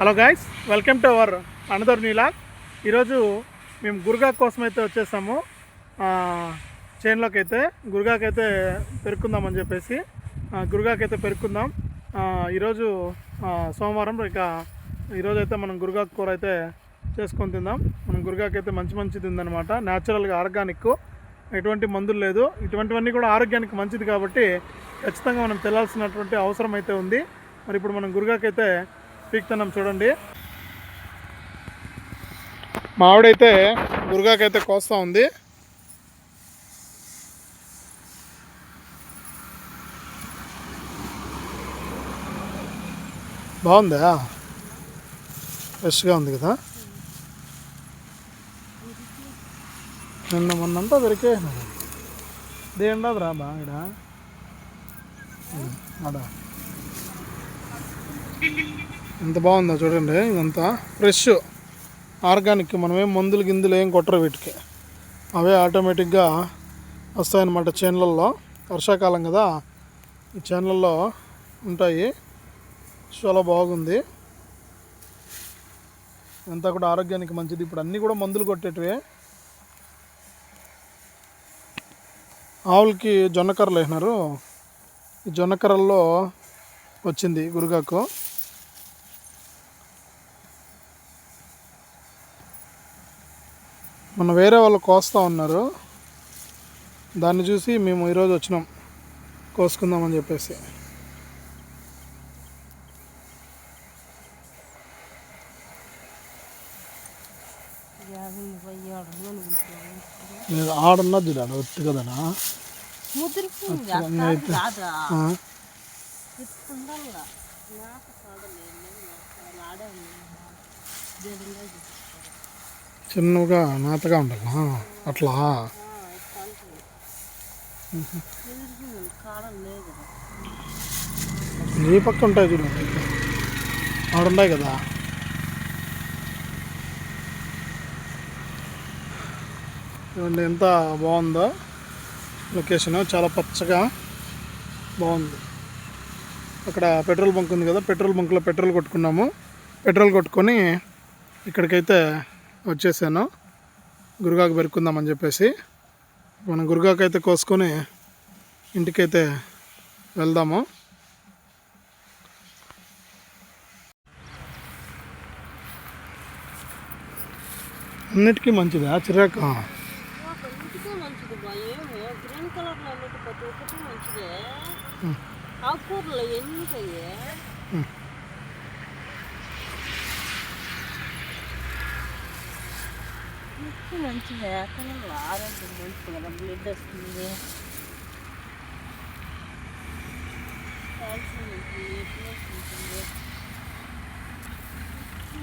Hello guys welcome to our another నీలాగ్ ఈరోజు మేము గురుగా కోసం అయితే వచ్చేసాము. చైన్లోకి అయితే గురుగాకి అయితే పెరుక్కుందామని చెప్పేసి గురుగాకైతే గురుగాకి అయితే పెరుక్కుందాం. ఈరోజు సోమవారం ఇక ఈరోజు అయితే మనం గురుగాకు కూర అయితే చేసుకొని తిందాం. మనం గురుగాకి అయితే మంచి మంచిది ఉందన్నమాట న్యాచురల్గా ఆర్గానిక్ ఎటువంటి మందులు లేదు. ఇటువంటివన్నీ కూడా ఆరోగ్యానికి మంచిది కాబట్టి ఖచ్చితంగా మనం తెలాల్సినటువంటి అవసరం అయితే ఉంది. మరి ఇప్పుడు మనం గురుగాకైతే పీక్తున్నాం చూడండి. మావిడైతే గురుగాకైతే కోస్తా ఉంది. బాగుందా? ఫ్రెష్గా ఉంది కదా? నిన్న మొన్నంతా దొరికే దేండదు రా బా ఇడ ఆడ. ఎంత బాగుందో చూడండి ఇదంతా. ఫ్రెష్ ఆర్గానిక్ మనమేం మందులు గిందులు ఏం కొట్టరు వీటికి. అవే ఆటోమేటిక్గా వస్తాయన్నమాట చేన్లల్లో వర్షాకాలం కదా ఈ చేన్లల్లో ఉంటాయి. చాలా బాగుంది. ఇదంతా కూడా ఆరోగ్యానికి మంచిది. ఇప్పుడు అన్నీ కూడా మందులు కొట్టేటివే. ఆవులకి జొన్నకర్రలు వేసినారు. ఈ జొన్నకర్రల్లో వచ్చింది గురుగాకు. మన వేరే వాళ్ళు కోస్తా ఉన్నారు. దాన్ని చూసి మేము ఈరోజు వచ్చినాం. కోసుకుందామని చెప్పేసి. మీరు ఆడున్నది చూడ ఒత్తి కదనా చిన్నగా నాతగా ఉండాలా. అట్లా. నీ పక్క ఉంటాయి చూడండి ఆడున్నాయి కదా. చూడండి ఎంత బాగుందో. లొకేషన్ చాలా పచ్చగా బాగుంది. అక్కడ పెట్రోల్ బంక్ ఉంది కదా పెట్రోల్ బంక్లో పెట్రోల్ కొట్టుకున్నాము. పెట్రోల్ కొట్టుకొని ఇక్కడికైతే వచ్చేసాను. గురుగాకు పెరుక్కుందామని చెప్పేసి. మనం గురుగాకు అయితే కోసుకొని ఇంటికైతే వెళ్దాము. అన్నిటికీ మంచిదా? చిరాక? ఇంటికే ఎన్ని మంచిదే కానీ ఆరోగ్యం మంచిది కదా బ్లడ్ వస్తుంది కాల్షియం ఉంటుంది విటమిన్స్ ఉంటుంది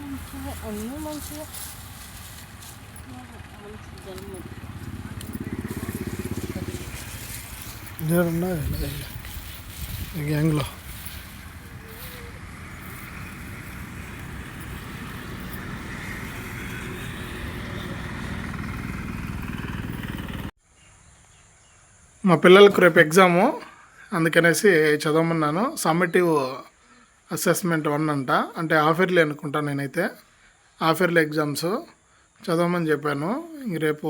మంచిదే అన్నీ మంచిదే మంచి జన్మ లేరున్నా ఈ గ్యాంగ్లో మా పిల్లలకు రేపు ఎగ్జాము అందుకనేసి చదవమన్నాను. సమ్మటివ్ అసెస్మెంట్ వన్ అంట. అంటే ఆఫర్లీ అనుకుంటా నేనైతే. ఆఫర్లీ ఎగ్జామ్స్ చదవమని చెప్పాను. ఇంక రేపు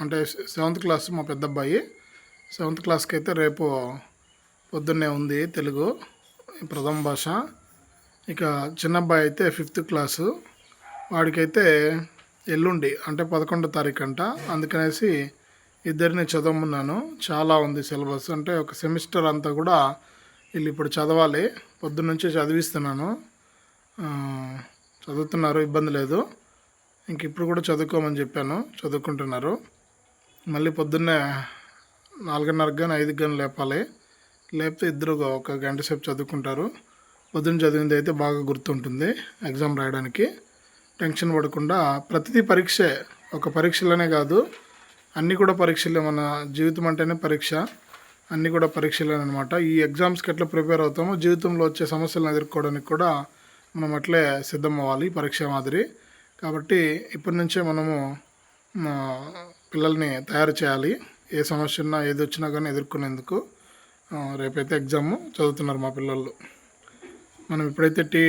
అంటే సెవెంత్ క్లాస్ మా పెద్ద అబ్బాయి సెవెంత్ క్లాస్కి అయితే రేపు పొద్దున్నే ఉంది తెలుగు ప్రథమ భాష. ఇక చిన్న అబ్బాయి అయితే ఫిఫ్త్ క్లాసు వాడికైతే ఎల్లుండి అంటే పదకొండో తారీఖు అంట అందుకనేసి ఇద్దరిని చదవమన్నాను. చాలా ఉంది సిలబస్. అంటే ఒక సెమిస్టర్ అంతా కూడా వీళ్ళు ఇప్పుడు చదవాలి. పొద్దున్నుంచి చదివిస్తున్నాను. చదువుతున్నారు ఇబ్బంది లేదు. ఇంక ఇప్పుడు కూడా చదువుకోమని చెప్పాను. చదువుకుంటున్నారు. మళ్ళీ పొద్దున్నే నాలుగున్నరకు కానీ ఐదుకి కానీ లేపాలి. లేపితే ఇద్దరు ఒక గంట సేపు చదువుకుంటారు. పొద్దున్న చదివింది అయితే బాగా గుర్తుంటుంది ఎగ్జామ్ రాయడానికి. టెన్షన్ పడకుండా ప్రతిదీ పరీక్షే. ఒక పరీక్షలోనే కాదు అన్నీ కూడా పరీక్షలే మన జీవితం అంటేనే పరీక్ష. అన్నీ కూడా పరీక్షలే అనమాట ఈ ఎగ్జామ్స్కి ఎట్లా ప్రిపేర్ అవుతామో జీవితంలో వచ్చే సమస్యలను ఎదుర్కోవడానికి కూడా మనం అట్లే సిద్ధం అవ్వాలి పరీక్ష మాదిరి. కాబట్టి ఇప్పటి నుంచే మనము మా పిల్లల్ని తయారు చేయాలి. ఏ సమస్య ఉన్నా ఏది వచ్చినా కానీ ఎదుర్కొనేందుకు రేపైతే ఎగ్జామ్ చదువుతున్నారు మా పిల్లలు. మనం ఇప్పుడైతే టీ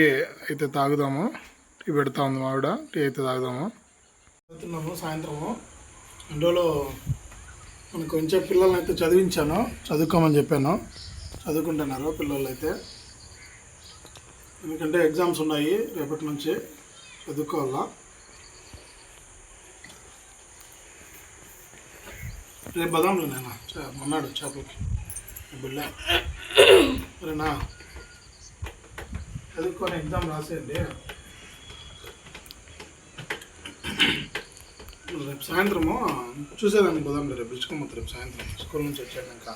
అయితే తాగుదాము. టీ పెడతా ఉంది మావిడ టీ అయితే తాగుదాము. చదువుతున్నాము సాయంత్రము. ఇంట్లో మనకు కొంచెం పిల్లల్ని అయితే చదివించాను. చదువుకోమని చెప్పాను. చదువుకుంటున్నారు పిల్లలు అయితే ఎందుకంటే ఎగ్జామ్స్ ఉన్నాయి రేపటి నుంచి చదువుకోవాలా. రేపు బదాంలే నేను మొన్నాడు చేపలకి. బిళ్ళ సరేనా? చదువుకొని ఎగ్జామ్ రాసేయండి. రేపు సాయంత్రము? చూసేదానికి పోదాంలే రేపు పిలుచుకోమొద్దు రేపు సాయంత్రం. స్కూల్ నుంచి వచ్చాక.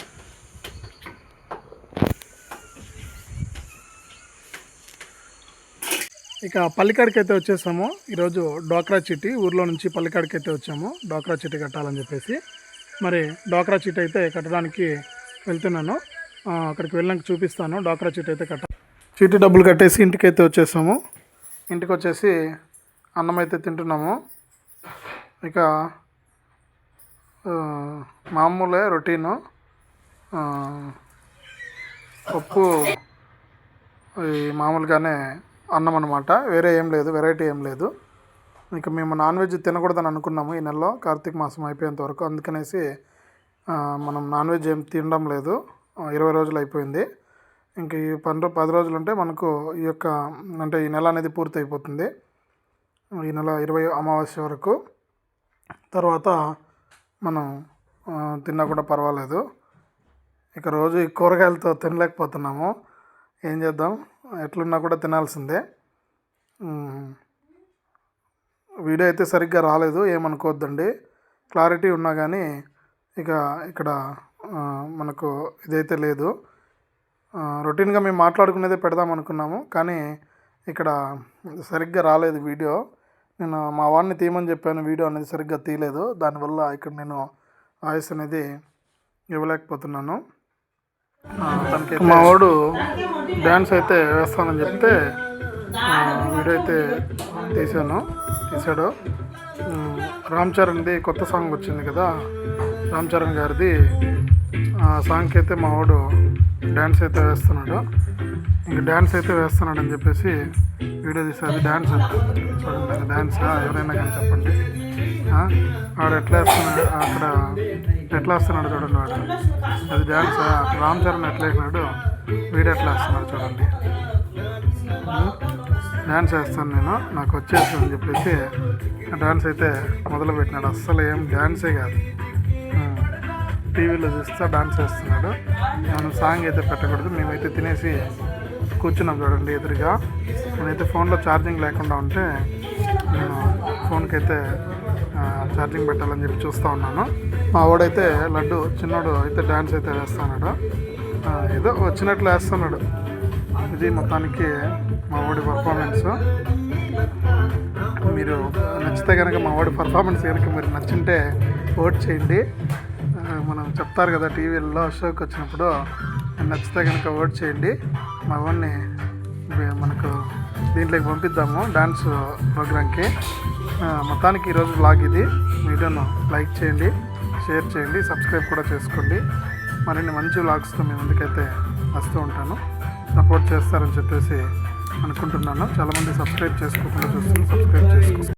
ఇక పల్లికాడికి అయితే వచ్చేసాము. ఈరోజు డోక్రా చిట్టి ఊర్లో నుంచి పల్లికాడికి అయితే వచ్చాము. డోక్రా చిట్టి కట్టాలని చెప్పేసి. మరి డోక్రా చిట్టి అయితే కట్టడానికి వెళ్తున్నాను. ఆ, అక్కడికి వెళ్ళాక చూపిస్తాను. డోక్రా చిట్టి అయితే కట్ట చీటీ డబ్బులు కట్టేసి ఇంటికి అయితే వచ్చేసాము. ఇంటికి వచ్చేసి అన్నం అయితే తింటున్నాము. ఇక మామూలే రొటీను. పప్పు ఈ మామూలుగానే అన్నం అనమాట వేరే ఏం లేదు వెరైటీ ఏం లేదు. ఇక మేము నాన్ వెజ్ తినకూడదని అనుకున్నాము ఈ నెలలో. కార్తీక మాసం అయిపోయేంత వరకు. అందుకనేసి మనం నాన్ వెజ్ ఏం తినడం లేదు. ఇరవై రోజులు అయిపోయింది. ఇంక ఈ పన్నెండు పది రోజులు ఉంటే మనకు ఈ యొక్క అంటే ఈ నెల అనేది పూర్తి అయిపోతుంది ఈ నెల ఇరవై అమావాస్య వరకు. తర్వాత మనం తిన్నా కూడా పర్వాలేదు. ఇక రోజు ఈ కూరగాయలతో తినలేకపోతున్నాము. ఏం చేద్దాం? ఎట్లున్నా కూడా తినాల్సిందే. వీడియో అయితే సరిగ్గా రాలేదు ఏమనుకోవద్దండి. క్లారిటీ ఉన్నా కానీ ఇక ఇక్కడ మనకు ఇదైతే లేదు. రొటీన్గా మేము మాట్లాడుకునేదే పెడదాం అనుకున్నాము కానీ ఇక్కడ సరిగ్గా రాలేదు వీడియో. నేను మా వాడిని తీయమని చెప్పాను వీడియో అనేది సరిగ్గా తీయలేదు. దానివల్ల ఇక్కడ నేను వాయిస్ అనేది ఇవ్వలేకపోతున్నాను. తనకి మా వాడు డ్యాన్స్ అయితే వేస్తానని చెప్తే వీడియో అయితే తీశాను తీశాడు. రామ్ చరణ్ది కొత్త సాంగ్ వచ్చింది కదా రామ్ చరణ్ గారిది. సాంగ్కి అయితే మా వాడు డ్యాన్స్ అయితే వేస్తున్నాడు. ఇంక డ్యాన్స్ అయితే వేస్తున్నాడు అని చెప్పేసి వీడియో తీసి అది డ్యాన్స్ అంట. చూడండి అది డ్యాన్స్ ఎవరైనా కానీ చెప్పండి. వాడు ఎట్లా వేస్తున్నాడు? అక్కడ ఎట్లా వేస్తున్నాడు చూడండి వాడు. అది డ్యాన్స్ రామ్ చరణ్ ఎట్లా వేసినాడు? వీడు ఎట్లా వేస్తున్నాడు చూడండి. డ్యాన్స్ వేస్తాను నేను. నాకు వచ్చేసి అని చెప్పేసి డ్యాన్స్ అయితే మొదలు పెట్టినాడు అస్సలు ఏం డ్యాన్సే కాదు. టీవీలో చూస్తే డాన్స్ చేస్తున్నాడు. మనం సాంగ్ అయితే పెట్టకూడదు మేమైతే తినేసి కూర్చున్నాం చూడండి ఎదురుగా. నేనైతే ఫోన్లో ఛార్జింగ్ లేకుండా ఉంటే నేను ఫోన్కి అయితే ఛార్జింగ్ పెట్టాలని చెప్పి చూస్తూ ఉన్నాను. మా వాడైతే లడ్డు చిన్నోడు అయితే డ్యాన్స్ అయితే వేస్తున్నాడు. ఏదో వచ్చినట్లు వేస్తున్నాడు. ఇది మొత్తానికి మా వాడి పర్ఫార్మెన్స్ మీరు నచ్చితే కనుక మా వాడి పర్ఫార్మెన్స్ కనుక మీరు నచ్చింటే ఓట్ చేయండి. మనం చెప్తారు కదా టీవీల్లో షోకి వచ్చినప్పుడు నచ్చితే కనుక ఓట్ చేయండి. మా మనకు దీంట్లోకి పంపిద్దాము డాన్స్ ప్రోగ్రామ్కి మొత్తానికి ఈరోజు బ్లాగ్ ఇది. వీడియోను లైక్ చేయండి షేర్ చేయండి సబ్స్క్రైబ్ కూడా చేసుకోండి. మరిన్ని మంచి వ్లాగ్స్తో మీ ముందుకైతే వస్తూ ఉంటాను. సపోర్ట్ చేస్తారని చెప్పేసి అనుకుంటున్నాను. చాలామంది సబ్స్క్రైబ్ చేసుకోకుండా చూస్తున్నారు. సబ్స్క్రైబ్ చేసుకో